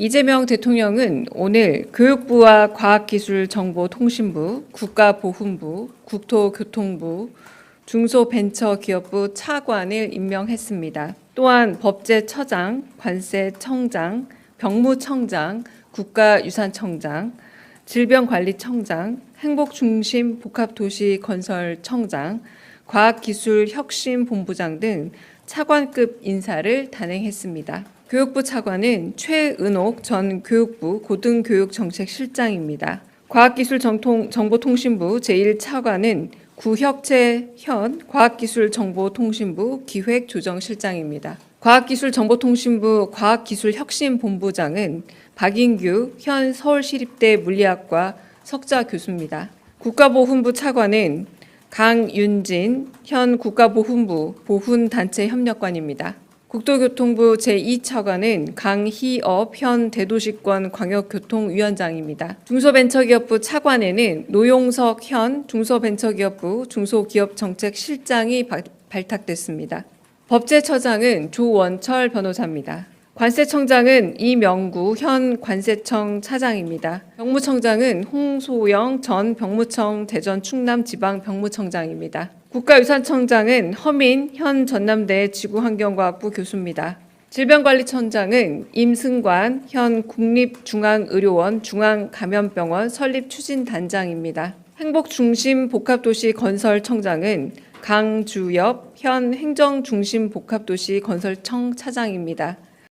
이재명 대통령은 오늘 교육부와 과학기술정보통신부, 국가보훈부, 국토교통부, 중소벤처기업부 차관을 임명했습니다. 또한 법제처장, 관세청장, 병무청장, 국가유산청장, 질병관리청장, 행복중심 복합도시건설청장, 과학기술혁신본부장 등 차관급 인사를 단행했습니다. 교육부 차관은 최은옥 전 교육부 고등교육정책실장입니다. 과학기술정보통신부 제1차관은 구혁채 현 과학기술정보통신부 기획조정실장입니다. 과학기술정보통신부 과학기술혁신본부장은 박인규 현 서울시립대 물리학과 석좌 교수입니다. 국가보훈부 차관은 강윤진 현 국가보훈부 보훈단체 협력관입니다. 국토교통부 제2차관은 강희업 현 대도시권 광역교통위원장입니다. 중소벤처기업부 차관에는 노용석 현 중소벤처기업부 중소기업정책실장이 바- 발탁됐습니다. 법제처장은 조원철 변호사입니다. 관세청장은 이명구 현 관세청 차장입니다. 병무청장은 홍소영 전 병무청 대전 충남 지방 병무청장입니다. 국가유산청장은 허민 현 전남대 지구환경과학부 교수입니다. 질병관리청장은 임승관 현 국립중앙의료원 중앙감염병원 설립 추진단장입니다. 행복중심 복합도시 건설청장은 강주엽 현 행정중심 복합도시 건설청 차장입니다.